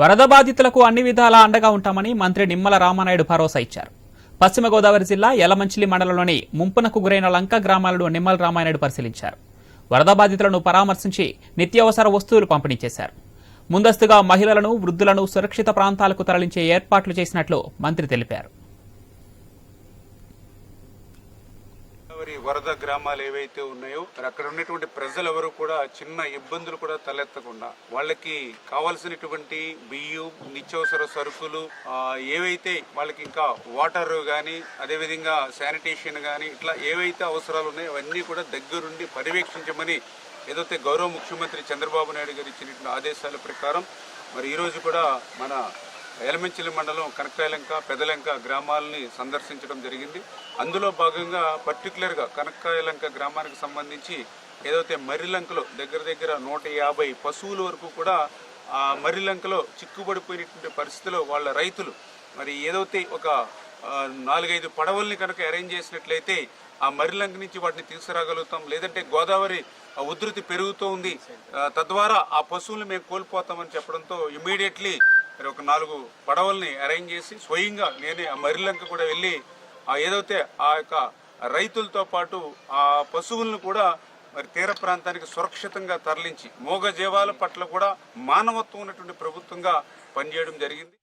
వరద బాధితులకు అన్ని విధాలా అండగా ఉంటామని మంత్రి నిమ్మల రామానాయుడు భరోసా ఇచ్చారు. పశ్చిమ గోదావరి జిల్లా యలమంచిలి మండలంలోని ముంపునకు గురైన లంక గ్రామాలను నిమ్మల రామానాయుడు పరిశీలించారు. వరద బాధితులను పరామర్శించి నిత్యావసర వస్తువులు పంపిణీ చేశారు. ముందస్తుగా మహిళలను వృద్ధులను సురక్షిత ప్రాంతాలకు తరలించే ఏర్పాట్లు చేసినట్లు మంత్రి తెలిపారు. గోదావరి వరద గ్రామాలు ఏవైతే ఉన్నాయో మరి అక్కడ ఉన్నటువంటి ప్రజలు ఎవరు కూడా చిన్న ఇబ్బందులు కూడా తలెత్తకుండా వాళ్ళకి కావాల్సినటువంటి బియ్యం నిత్యావసర సరుకులు ఏవైతే వాళ్ళకి ఇంకా వాటర్ కానీ అదేవిధంగా శానిటేషన్ కానీ ఇట్లా ఏవైతే అవసరాలు ఉన్నాయో అవన్నీ కూడా దగ్గరుండి పర్యవేక్షించమని ఏదైతే గౌరవ ముఖ్యమంత్రి చంద్రబాబు నాయుడు గారు ఇచ్చినటువంటి ఆదేశాల ప్రకారం మరి ఈరోజు కూడా మన ఎలమంచిలి మండలం కనకాయలంక పెదలంక గ్రామాలని సందర్శించడం జరిగింది. అందులో భాగంగా పర్టికులర్గా కనకాయలంక గ్రామానికి సంబంధించి ఏదైతే మర్రిలంకలో దగ్గర దగ్గర నూట యాభై పశువుల వరకు కూడా ఆ మర్రిలంకలో చిక్కుబడిపోయినటువంటి పరిస్థితిలో వాళ్ళ రైతులు మరి ఏదైతే ఒక నాలుగైదు పడవల్ని కనుక అరేంజ్ చేసినట్లయితే ఆ మర్రిలంక నుంచి వాటిని తీసుకురాగలుగుతాం. లేదంటే గోదావరి ఉధృతి పెరుగుతూ ఉంది తద్వారా ఆ పశువులు మేము కోల్పోతామని చెప్పడంతో ఇమీడియట్లీ మరి ఒక నాలుగు పడవల్ని అరేంజ్ చేసి స్వయంగా నేనే ఆ మరిలంక కూడా వెళ్ళి ఆ ఏదైతే ఆ యొక్క రైతులతో పాటు ఆ పశువులను కూడా మరి తీర ప్రాంతానికి సురక్షితంగా తరలించి మూగ జీవాల పట్ల కూడా మానవత్వం ఉన్నటువంటి ప్రభుత్వంగా పనిచేయడం జరిగింది.